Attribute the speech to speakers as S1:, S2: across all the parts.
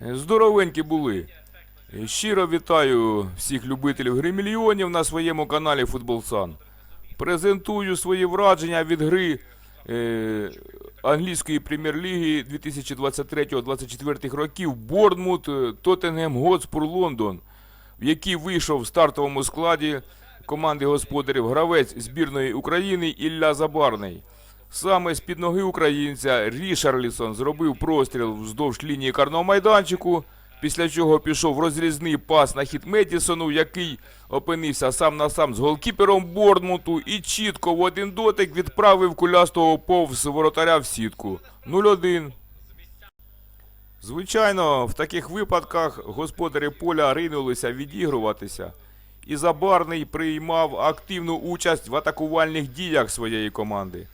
S1: Здоровенькі були. Щиро вітаю всіх любителів гри мільйонів на своєму каналі Футболсан. Презентую свої враження від гри е, англійської прем'єр-ліги 2023-2024 років Борнмут е, Тоттенгем Готспур Лондон, в якій вийшов в стартовому складі команди господарів гравець збірної України Ілля Забарний. Саме з під ноги українця Рішарлісон зробив простріл вздовж лінії карного майданчику, після чого пішов розрізний пас на хід Медісону, який опинився сам на сам з голкіпером Борнмуту і чітко в один дотик відправив кулястого повз воротаря в сітку. 0-1. Звичайно, в таких випадках господарі поля ринулися відігруватися, і Забарний приймав активну участь в атакувальних діях своєї команди.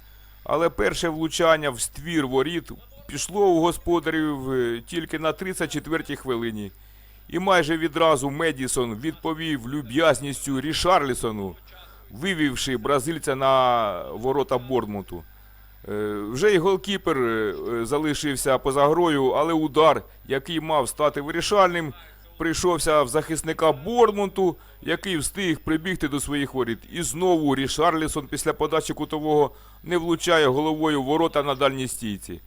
S1: Але перше влучання в ствір воріт пішло у господарів е, тільки на 34-й хвилині. І майже відразу Медісон відповів люб'язністю Рішарлісону, вивівши бразильця на ворота Борнмуту. Е, Вже й голкіпер е, залишився поза грою, але удар, який мав стати вирішальним, прийшовся в захисника Борнмуту, який встиг прибігти до своїх воріт. І знову Рішарлісон після подачі кутового не влучає головою ворота на дальній стійці.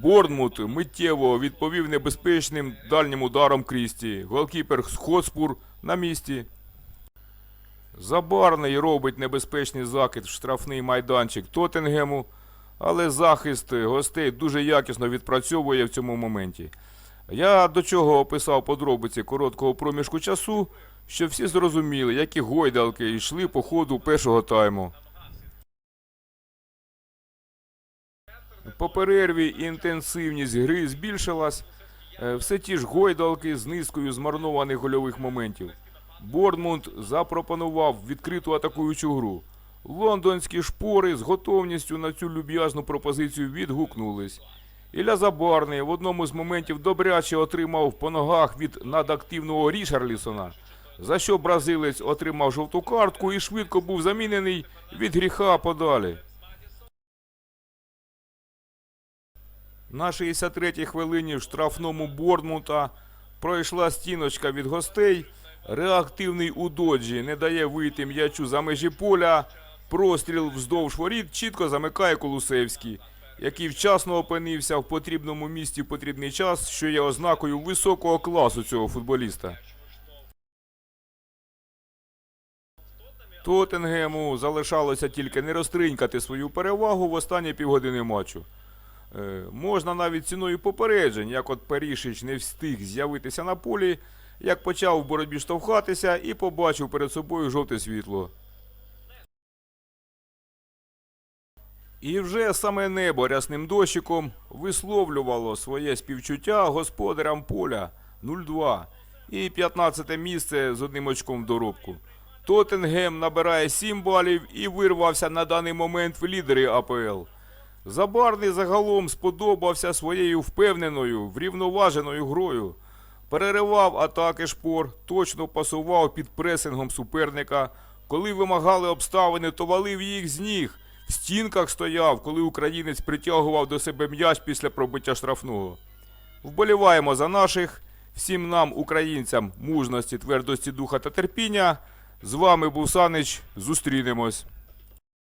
S1: Борнмут миттєво відповів небезпечним дальнім ударом Крісті. Голкіпер Хотспур на місці. Забарний робить небезпечний закид в штрафний майданчик Тоттенгему, але захист гостей дуже якісно відпрацьовує в цьому моменті. Я до чого описав подробиці короткого проміжку часу, щоб всі зрозуміли, які гойдалки йшли по ходу першого тайму. По перерві інтенсивність гри збільшилась. Е, Все ті ж гойдалки з низкою змарнованих гольових моментів. Борнмунд запропонував відкриту атакуючу гру. Лондонські шпори з готовністю на цю люб'язну пропозицію відгукнулись. Ілля Забарний в одному з моментів добряче отримав по ногах від надактивного Рішарлісона, за що бразилець отримав жовту картку і швидко був замінений від гріха подалі. На 63-й хвилині в штрафному Борнмута пройшла стіночка від гостей. Реактивний у доджі не дає вийти м'ячу за межі поля. Простріл вздовж воріт чітко замикає Колусевський, який вчасно опинився в потрібному місці в потрібний час, що є ознакою високого класу цього футболіста. Тоттенгему залишалося тільки не розтринькати свою перевагу в останні півгодини матчу. Е, можна навіть ціною попереджень, як от Перішич не встиг з'явитися на полі, як почав в боротьбі штовхатися і побачив перед собою жовте світло. І вже саме небо рясним дощиком висловлювало своє співчуття господарям поля 0-2 і 15 місце з одним очком в доробку. Тоттенгем набирає 7 балів і вирвався на даний момент в лідери АПЛ. Забарний загалом сподобався своєю впевненою, врівноваженою грою. Переривав атаки шпор, точно пасував під пресингом суперника. Коли вимагали обставини, то валив їх з ніг. Стінках стояв, коли українець притягував до себе м'яч після пробиття штрафного. Вболіваємо за наших. Всім нам, українцям, мужності, твердості духа та терпіння. З вами був Санич. Зустрінемось.